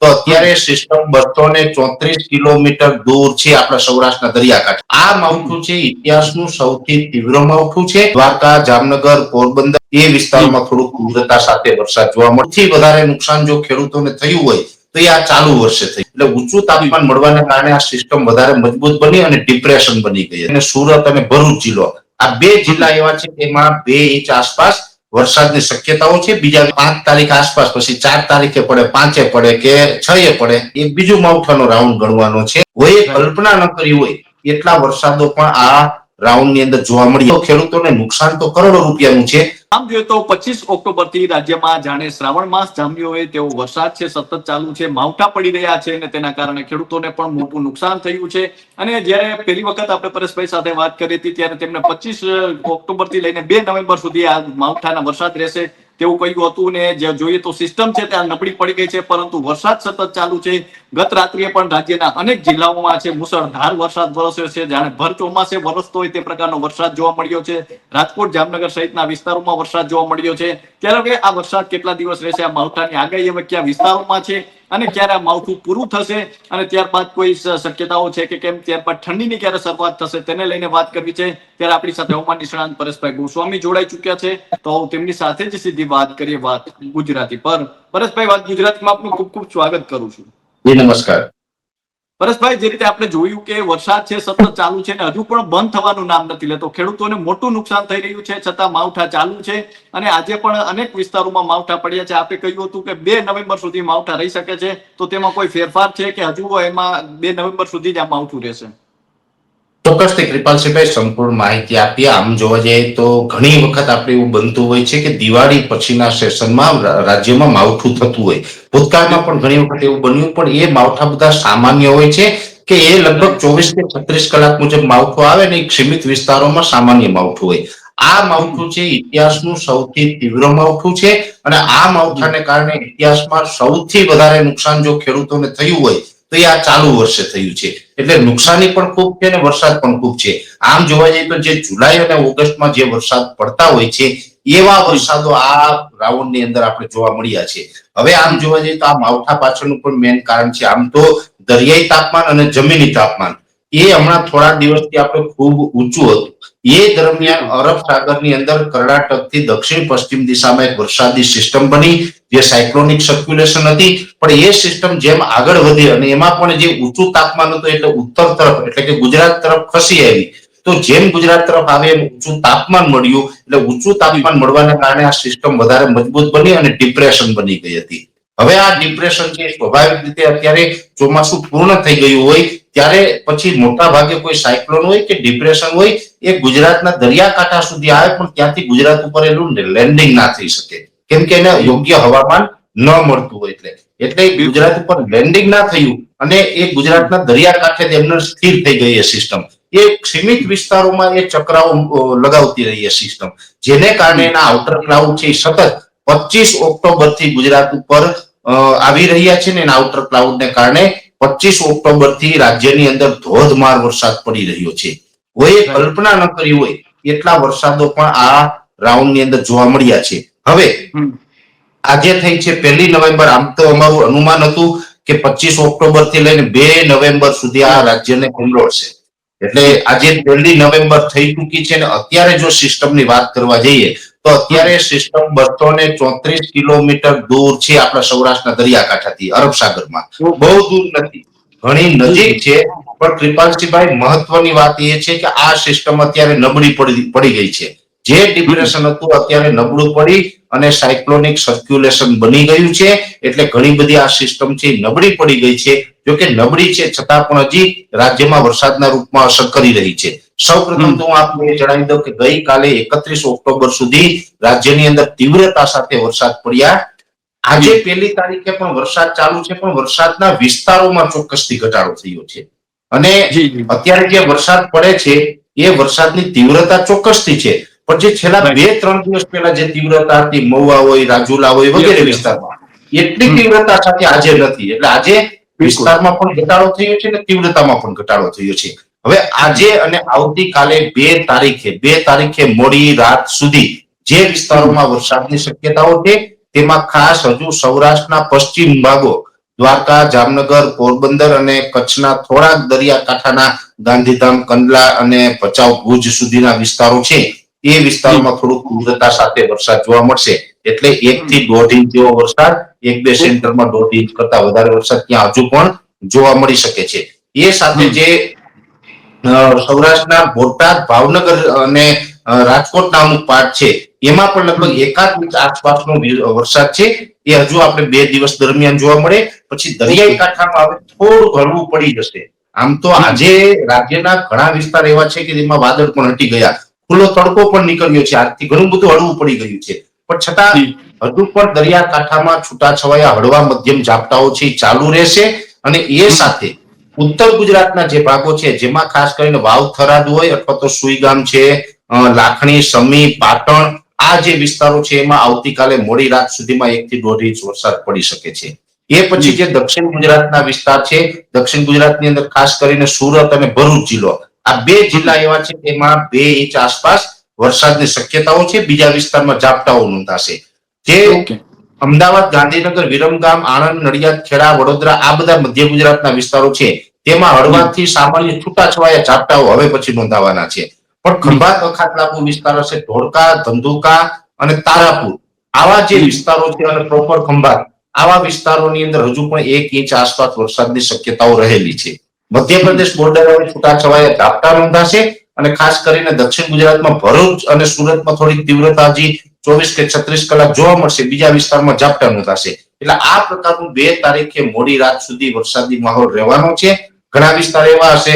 તો અત્યારે સિસ્ટમ બસો ને ચોત્રીસ કિલોમીટર દૂર છે આપણા સૌરાષ્ટ્રના દરિયાકાંઠે. આ માવઠું છે ઇતિહાસનું સૌથી તીવ્ર માવઠું છે. દ્વારકા, જામનગર, પોરબંદર એ વિસ્તારમાં થોડુંક ઉગ્રતા સાથે વરસાદ જોવા મળે. વધારે નુકસાન જો ખેડૂતોને થયું હોય, તો એ આ ચાલુ વર્ષે થઈ એટલે ઊંચું તાપમાન મળવાને કારણે આ સિસ્ટમ વધારે મજબૂત બની અને ડિપ્રેશન બની ગઈ અને સુરત અને ભરૂચ જિલ્લો આ બે જિલ્લા એવા છે, એમાં બે ઇંચ આસપાસ વરસાદની શક્યતાઓ છે બીજા પાંચ તારીખ આસપાસ, પછી ચાર તારીખે પડે, પાંચે પડે કે છ એ પડે, એ બીજું માવઠાનો રાઉન્ડ ગણવાનો છે. કોઈએ કલ્પના ન કરી હોય એટલા વરસાદો પણ આ રાઉન્ડની અંદર જોવા મળી ખેડૂતોને નુકસાન તો કરોડો રૂપિયાનું છે. આમ જોઈએ તો પચીસ ઓક્ટોબરથી રાજ્યમાં જાણે શ્રાવણ માસ જામ્યો હોય તેવો વરસાદ છે, સતત ચાલુ છે, માવઠા પડી રહ્યા છે અને તેના કારણે ખેડૂતોને પણ મોટું નુકસાન થયું છે. અને જ્યારે પહેલી વખત આપણે પરેશભાઈ સાથે વાત કરી હતી ત્યારે તેમને પચીસ ઓક્ટોબરથી લઈને બે નવેમ્બર સુધી આ માવઠાના વરસાદ રહેશે. તેવું કહ્યું હતું ને જે જોઈએ તો સિસ્ટમ છે ત્યાં નબળી પડી ગઈ છે, પરંતુ વરસાદ સતત ચાલુ છે. ગત રાત્રિએ પણ રાજ્યના અનેક જિલ્લાઓમાં છે મુસળધાર વરસાદ વરસ્યો છે. જાણે ભર ચોમાસે વરસતો હોય તે પ્રકારનો વરસાદ જોવા મળ્યો છે. રાજકોટ, જામનગર સહિતના વિસ્તારોમાં વરસાદ જોવા મળ્યો છે. ત્યારે કે આ વરસાદ કેટલા દિવસ રહેશે, આ માવઠાની આગાહી હવે કયા વિસ્તારોમાં છે અને ક્યારે આ માવઠું પૂરું થશે અને ત્યારબાદ કોઈ શક્યતાઓ છે કે કેમ, ત્યારબાદ ઠંડીની ક્યારે શરૂઆત થશે તેને લઈને વાત કરવી છે. ત્યારે આપણી સાથે હવામાન નિષ્ણાંત પરેશભાઈ ગોસ્વામી જોડાઈ ચુક્યા છે. તો તેમની સાથે જ સીધી વાત કરીએ વાત ગુજરાતી પર. પરેશભાઈ, વાત ગુજરાતીમાં આપનું ખૂબ ખૂબ સ્વાગત કરું છું. નમસ્કાર. પરેશભાઈ, જે રીતે આપણે જોયું કે વરસાદ છે, સતત ચાલુ છે અને હજુ પણ બંધ થવાનું નામ નથી લેતો. ખેડૂતોને મોટું નુકસાન થઈ રહ્યું છે, છતાં માવઠા ચાલુ છે અને આજે પણ અનેક વિસ્તારોમાં માવઠા પડ્યા છે. આપણે કહ્યું હતું કે બે નવેમ્બર સુધી માવઠા રહી શકે છે. તો તેમાં કોઈ ફેરફાર છે કે હજુ એમાં બે નવેમ્બર સુધી જ આ માવઠું રહેશે? ચોક્કસથી કૃપાલસિંહભાઈ સંપૂર્ણ માહિતી આપી. આમ જોવા જઈએ તો ઘણી વખત આપણે એવું બનતું હોય છે કે દિવાળી પછીના સેશનમાં રાજ્યમાં માવઠું થતું હોય. ભૂતકાળમાં પણ ઘણી વખત એવું બન્યું, પણ એ માવઠા બધા સામાન્ય હોય છે કે એ લગભગ ચોવીસ કે છત્રીસ કલાક મુજબ માવઠું આવે ને સીમિત વિસ્તારોમાં સામાન્ય માવઠું હોય. આ માવઠું છે ઇતિહાસનું સૌથી તીવ્ર માવઠું છે અને આ માવઠાને કારણે ઇતિહાસમાં સૌથી વધારે નુકસાન જો ખેડૂતોને થયું હોય, તો એ આ ચાલુ વર્ષે થયું છે. એટલે નુકસાની પણ ખૂબ છે અને વરસાદ પણ ખૂબ છે. આમ જોવા જઈએ તો જે જુલાઈ અને ઓગસ્ટમાં જે વરસાદ પડતા હોય છે, એવા વરસાદો આ રાઉન્ડની અંદર આપણે જોવા મળ્યા છે. હવે આમ જોવા જઈએ તો આ માવઠા પાછળનું પણ મેન કારણ છે. આમ તો દરિયાઈ તાપમાન અને જમીની તાપમાન. એ હમણાં થોડા દિવસથી આપણે ખૂબ ઊંચું હતું. એ દરમિયાન અરબ સાગરની અંદર કર્ણાટકથી દક્ષિણ પશ્ચિમ દિશામાં એક વરસાદી સિસ્ટમ બની, જે સાયક્લોનિક સર્ક્યુલેશન હતી. પણ એ સિસ્ટમ જેમ આગળ વધી અને એમાં પણ જે ઊંચું તાપમાન હતું એટલે ઉત્તર તરફ, એટલે કે ગુજરાત તરફ ખસી આવી. તો જેમ ગુજરાત તરફ આવે એમ ઊંચું તાપમાન મળ્યું. એટલે ઊંચું તાપમાન મળવાને કારણે આ સિસ્ટમ વધારે મજબૂત બની અને ડિપ્રેશન બની ગઈ હતી. હવે આ ડિપ્રેશન છે સ્વાભાવિક રીતે અત્યારે ચોમાસું પૂર્ણ થઈ ગયું હોય ત્યારે પછી મોટા ભાગે કોઈ સાયક્લોન હોય કે ડિપ્રેશન હોય એ ગુજરાતના દરિયાકાંઠા સુધી આવે પણ ત્યાંથી ગુજરાત ઉપર એનું લેન્ડિંગ ના થઈ શકે. કેમ કે એને યોગ્ય હવામાન ન મળતું હોય એટલે. એટલે ગુજરાત ઉપર લેન્ડિંગ ના થયું અને એ ગુજરાતના દરિયાકાંઠે એમને સ્થિર થઈ ગઈ એ સિસ્ટમ એ સીમિત વિસ્તારોમાં એ ચક્રાઓ લગાવતી રહી એ સિસ્ટમ જેને કારણે એના આઉટર ક્લાઉડ છે એ સતત પચીસ ઓક્ટોબરથી ગુજરાત ઉપર આવી રહ્યા છે ને એના આઉટર ક્લાઉડ ને કારણે પચીસ ઓક્ટોબરથી રાજ્યની અંદર ધોધમાર વરસાદ પડી રહ્યો છે. કોઈએ કલ્પના ન કરી હોય એટલા વરસાદો પણ આ રાઉન્ડની અંદર જોવા મળ્યા છે. હવે આજે થઈ છે પહેલી નવેમ્બર. આમ તો અમારું અનુમાન હતું કે પચીસ ઓક્ટોબરથી લઈને બે નવેમ્બર સુધી આ રાજ્યને ખંડોળશે એટલે આજે પહેલી નવેમ્બર થઈ ચૂકી છે અને અત્યારે જો સિસ્ટમની વાત કરવા જઈએ તો અત્યારે સિસ્ટમ બસો ને ચોત્રીસ કિલોમીટર દૂર છે આપણા સૌરાષ્ટ્રના દરિયાકાંઠાથી અરબ સાગરમાં. બહુ દૂર નથી. ઘણી નજીક છે પણ કૃપાલસિંહભાઈ મહત્વની વાત એ છે કે આ સિસ્ટમ અત્યારે નબળી પડી પડી ગઈ છે. જે ડિપ્રેશન હતું અત્યારે નબળું પડી અને સાયક્લોનિક સર્ક્યુલેશન બની ગયું છે એટલે ઘણી બધી આ સિસ્ટમ છે નબળી પડી ગઈ છે. જોકે નબળી છે છતાં પણ હજી રાજ્યમાં વરસાદના રૂપમાં અસર કરી રહી છે. સૌપ્રથમ તો હું આપને જણાવી દઉં કે ગઈકાલે એકત્રીસ ઓક્ટોબર સુધી રાજ્યની અંદર તીવ્રતા સાથે વરસાદ પડ્યા. આજે પહેલી તારીખે પણ વરસાદ ચાલુ છે પણ વરસાદના વિસ્તારોમાં ચોક્કસથી ઘટાડો થયો છે. અને અત્યારે જે વરસાદ પડે છે એ વરસાદની તીવ્રતા ચોક્કસથી છે. પણ જે છેલ્લા બે ત્રણ દિવસ પહેલા જે તીવ્રતા હતી મહુવા હોય રાજુલા હોય વગેરે. વિસ્તારમાં એટલી તીવ્રતા સાથે આજે નથી. એટલે આજે વિસ્તારમાં પણ ઘટાડો થયો છે અને તીવ્રતામાં પણ ઘટાડો થયો છે. હવે આજે અને આવતીકાલે બે તારીખે બે તારીખે મોડી રાત સુધી જે વિસ્તારોમાં વરસાદની શક્યતાઓ છે, તેમાં ખાસ હજુ સૌરાષ્ટ્રના પશ્ચિમ ભાગો, દ્વારકા, જામનગર, પોરબંદર અને કચ્છના થોડાક દરિયાકાંઠાના ગાંધીધામ, કંડલા અને ભચાઉ ભુજ સુધીના વિસ્તારો છે. એ વિસ્તારોમાં થોડુંક ઉગ્રતા સાથે વરસાદ જોવા મળશે. એટલે એક થી દોઢ ઇંચ જેવો વરસાદ, એક બે સેન્ટરમાં દોઢ ઇંચ કરતા વધારે વરસાદ ત્યાં હજુ પણ જોવા મળી શકે છે. એ સાથે જે સૌરાષ્ટ્રના બોટાદ ભાવનગર અને રાજકોટ રાજકોટના અમુક પાર્ટ છે. એમાં પણ લગભગ એકાદ ઇંચ આસપાસનો વરસાદ છે. એ હજુ આપણે બે દિવસ દરમિયાન જોવા મળે. પછી દરિયાઈ કાંઠામાં હવે થોડું હળવું પડી જશે. આમ તો આજે રાજ્યના ઘણા વિસ્તાર એવા છે કે જેમાં વાદળ પણ હટી ગયા. ખુલ્લો તડકો પણ નીકળ્યો છે. આજથી ઘણું બધું હળવું પડી ગયું છે. પણ છતાં હજુ પણ દરિયાકાંઠામાં છૂટાછવાયા હળવા મધ્યમ ઝાપટાઓ છે. ચાલુ રહેશે. અને એ સાથે ઉત્તર ગુજરાતના જે ભાગો છે, જેમાં ખાસ કરીને વાવ, થરાદ હોય અથવા તો સુઈગામ છે લાખણી, સમી, પાટણ, આ જે વિસ્તારો છે, એમાં આવતીકાલે મોડી રાત સુધીમાં એક થી દોઢ ઇંચ વરસાદ પડી શકે છે. એ પછી જે દક્ષિણ ગુજરાતના વિસ્તાર છે, દક્ષિણ ગુજરાતની અંદર ખાસ કરીને સુરત અને ભરૂચ જિલ્લો, આ બે જિલ્લા એવા છે તેમાં બે ઇંચ આસપાસ વરસાદની શક્યતાઓ છે, બીજા વિસ્તારમાં ઝાપટાઓ નોંધાશે. જે અમદાવાદ, ગાંધીનગર, વિરમગામ, આણંદ, નડિયાદ, ખેડા, વડોદરા, આ બધા મધ્ય ગુજરાતના વિસ્તારો છે. તેમાં હળવાથી સામાન્ય છૂટાછવાયા ઝાપટાઓ હવે પછી નોંધાવાના છે. પણ ખંભાત અખાતલાપુર વિસ્તાર હશે ધોળકા, ધંધુકા અને તારાપુર. આવા જે વિસ્તારો છે અને પ્રોપર ખંભાત, આવા વિસ્તારોની અંદર હજુ પણ એક ઇંચ આસપાસ વરસાદની શક્યતાઓ રહેલી છે. મધ્યપ્રદેશ બોર્ડર હવે છૂટાછવાયા ઝાપટા નોંધાશે અને ખાસ કરીને દક્ષિણ ગુજરાતમાં ભરૂચ અને સુરતમાં થોડીક તીવ્રતા હજી ચોવીસ કે છત્રીસ કલાક જોવા મળશે, બીજા વિસ્તારમાં ઝાપટા નોંધાશે એટલે આ પ્રકારનું બે તારીખે મોડી રાત સુધી વરસાદી માહોલ રહેવાનો છે. ઘણા વિસ્તાર એવા હશે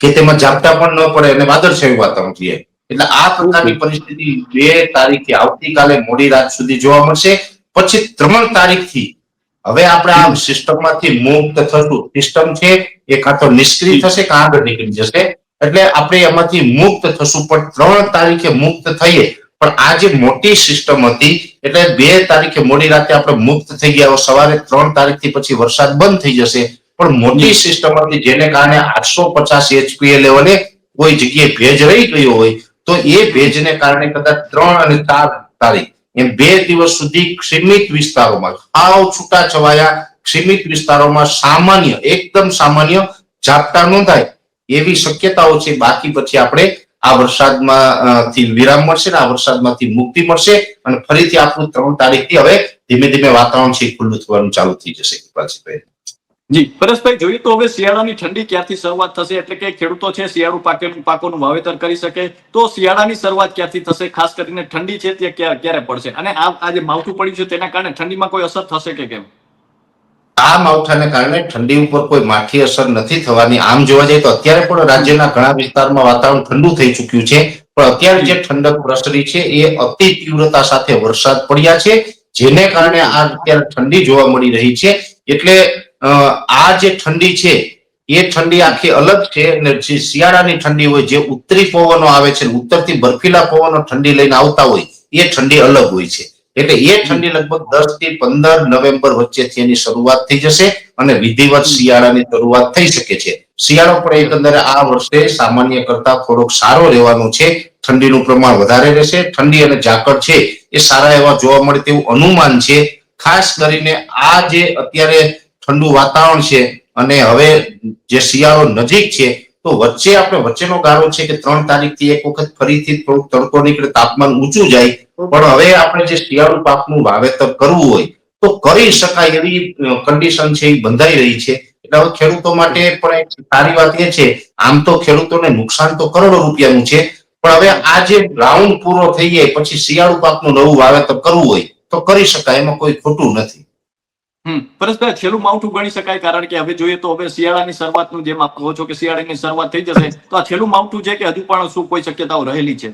કે તેમાં ઝાપટા પણ ન પડે અને વાદળછાયું વાતાવરણ રહે એટલે આ પ્રકારની પરિસ્થિતિ બે તારીખે આવતીકાલે મોડી રાત સુધી જોવા મળશે. પછી ત્રણ તારીખથી હવે આપણે આ સિસ્ટમમાંથી મુક્ત થશું. સિસ્ટમ છે, એ કાં તો નિષ્ક્રિય થશે કાં આગળ નીકળી જશે. એટલે આપણે એમાંથી મુક્ત થશું. પણ ત્રણ તારીખે મુક્ત થઈએ પણ આ જે મોટી સિસ્ટમ હતી એટલે બે તારીખે મોડી રાતે આપણે મુક્ત થઈ ગયા સવારે ત્રણ તારીખથી પછી વરસાદ બંધ થઈ જશે. પણ મોટી સિસ્ટમ હતી જેને કારણે આઠસો પચાસ એચપીએ લેવલે કોઈ જગ્યાએ ભેજ રહી ગયો હોય તો એ ભેજને કારણે કદાચ ત્રણ અને ચાર તારીખ એમ બે દિવસ સુધી સીમિત વિસ્તારોમાં આવ છૂટા છવાયા સીમિત વિસ્તારોમાં સામાન્ય એકદમ સામાન્ય ઝાપટા નોંધાય એવી શક્યતાઓ છે. બાકી પછી આપણે આ વરસાદમાં થી વિરામ મળશે ને આ વરસાદમાંથી મુક્તિ મળશે અને ફરીથી આપણું ત્રણ તારીખથી હવે ધીમે ધીમે વાતાવરણ છે ખુલ્લું થવાનું ચાલુ થઈ જશે કૃપાલજીભાઈ જી, પરેશભાઈ, જોઈએ તો હવે શિયાળાની ઠંડી ક્યાંથી શરૂઆત થશે? એટલે કે ખેડૂતો છે શિયાળુ પાકેલું પાકોનું વાવેતર કરી શકે. તો શિયાળાની શરૂઆત ક્યાંથી થશે? ખાસ કરીને ઠંડી છે તે ક્યારે પડશે? અને આ આ જે માવઠું પડ્યું છે તેના કારણે ઠંડીમાં કોઈ અસર થશે કે કેમ? આ માવઠાને કારણે ઠંડી ઉપર કોઈ માઠી અસર નથી થવાની. આમ જોવા જઈએ તો અત્યારે પણ રાજ્યના ઘણા વિસ્તારમાં વાતાવરણ ઠંડુ થઈ ચૂક્યું છે. પણ અત્યારે જે ઠંડક પ્રસરી છે, એ અતિ તીવ્રતા સાથે વરસાદ પડ્યા છે, જેને કારણે આ અત્યારે ઠંડી જોવા મળી રહી છે. એટલે આ જે ઠંડી છે, એ ઠંડી આખી અલગ છે અને જે શિયાળાની ઠંડી હોય, જે ઉત્તરી પવનો આવે છે ઉત્તરથી બર્ફીલા પવનો ઠંડી લઈને આવતા હોય, એ ઠંડી અલગ હોય છે. એટલે એ ઠંડી લગભગ દસથી પંદર નવેમ્બર વચ્ચેથી એની શરૂઆત થઈ જશે અને વિધિવત શિયાળાની શરૂઆત થઈ શકે છે. શિયાળો પણ એકંદરે આ વર્ષે સામાન્ય કરતા થોડોક સારો રહેવાનો છે. ઠંડીનું પ્રમાણ વધારે રહેશે. ઠંડી અને ઝાકળ છે એ સારા એવા જોવા મળે તેવું અનુમાન છે. ખાસ કરીને આ જે અત્યારે ઠંડુ વાતાવરણ છે અને હવે જે શિયાળો નજીક છે તો વચ્ચે આપણે વચ્ચેનો ગાળો છે કે ત્રણ તારીખથી એક વખત ફરીથી થોડુંક તડકો નીકળે, તાપમાન ઊંચું જાય, પણ હવે આપણે જે શિયાળુ પાકનું વાવેતર કરવું હોય, તો કરી શકાય એવી કન્ડિશન છે, એ બંધાઈ રહી છે. એટલે હવે ખેડૂતો માટે પણ એક સારી વાત એ છે, આમ તો ખેડૂતોને નુકસાન તો કરોડો રૂપિયાનું છે, પણ હવે આ જે રાઉન્ડ પૂરો થઈ જાય, પછી શિયાળુ પાકનું નવું વાવેતર કરવું હોય, તો કરી શકાય, એમાં કોઈ ખોટું નથી. પરેશભાઈ છેલ્લું માવઠું ગણી શકાય કારણ કે હવે જોઈએ તો હવે શિયાળાની શરૂઆતનું જેમ આપ કહો છો કે શિયાળાની શરૂઆત થઈ જશે તો આ છેલ્લું માવઠું છે કે હજુ પણ શું કોઈ શક્યતાઓ રહેલી છે?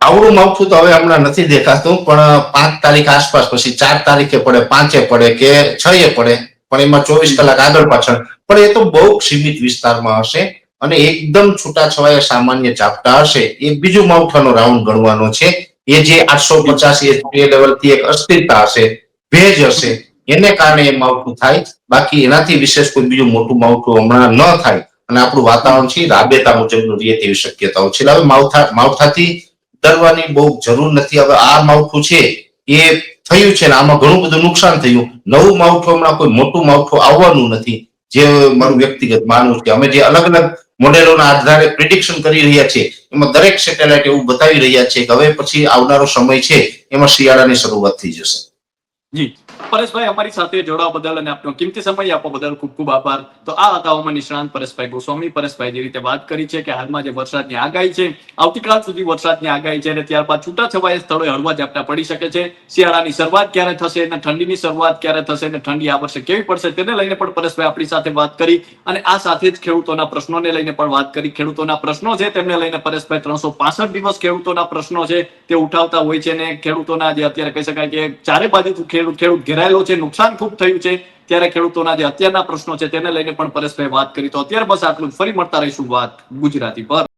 આવડું માવઠું તો હવે હમણાં નથી દેખાતું પણ પાંચ તારીખ આસપાસ પછી ચાર તારીખે પડે પાંચે પડે કે છ એ પડે પણ એમાં ચોવીસ કલાક આગળ પાછળ. પણ એ તો બહુ સીમિત વિસ્તારમાં હશે અને એકદમ છૂટાછવાયા સામાન્ય ઝાપટા હશે. એ બીજું માવઠાનો રાઉન્ડ ગણવાનો છે. એ જે આઠસો પચાસ લેવલથી એક અસ્થિરતા હશે ભેજ હશે એને કારણે એ માવઠું થાય. બાકી એનાથી વિશેષ કોઈ બીજું મોટું માવઠું હમણાં ન થાય. અને આપણું વાતાવરણ છે રાબેતા મુજબનું રહે તેવી શક્યતાઓ છે. હવે માવઠા, માવઠાથી ડરવાની બહુ જરૂર નથી. હવે આ માવઠું છે એ થયું છે ને આમાં ઘણું બધું નુકસાન થયું. નવું માવઠું હમણાં કોઈ મોટું માવઠું આવવાનું નથી. જે મારું વ્યક્તિગત માનવું છે અમે જે અલગ અલગ મોડેલોના આધારે પ્રિડિક્શન કરી રહ્યા છીએ એમાં દરેક સેટેલાઇટ એવું બતાવી રહ્યા છે કે હવે પછી આવનારો સમય છે, એમાં શિયાળાની શરૂઆત થઈ જશે. જી. પરેશભાઈ, અમારી સાથે જોડાવા બદલ અને આપનો કિંમતી સમય આપવા બદલ ખૂબ ખૂબ આભાર. તો આ હતા હવામાન નિષ્ણાંત પરેશભાઈ ગોસ્વામી. પરેશભાઈ જે રીતે વાત કરી છે કે હાલમાં જે વરસાદની આગાહી છે, આવતીકાલ સુધી વરસાદની આગાહી છે અને ત્યારબાદ છૂટાછવાયા સ્થળોએ હળવા ઝાપટા પડી શકે છે. શિયાળાની શરૂઆત ક્યારે થશે અને ઠંડીની શરૂઆત ક્યારે થશે અને ઠંડી આ વર્ષે કેવી પડશે તેને લઈને પણ પરેશભાઈ આપણી સાથે વાત કરી અને આ સાથે જ ખેડૂતોના પ્રશ્નોને લઈને પણ વાત કરી. ખેડૂતોના પ્રશ્નો છે તેમને લઈને પરેશભાઈ ત્રણસો પાસઠ દિવસ ખેડૂતોના પ્રશ્નો છે તે ઉઠાવતા હોય છે અને ખેડૂતોના જે અત્યારે કહી શકાય કે ચારે બાજુ ખેડૂત ખેડૂત ઘેરાયેલો છે નુકસાન ખૂબ થયું છે. ત્યારે ખેડૂતોના જે અત્યારના પ્રશ્નો છે, તેને લઈને પણ પરેશભાઈ વાત કરી. તો અત્યારે બસ આટલું ફરી મળતા રહીશું વાત ગુજરાતી પર.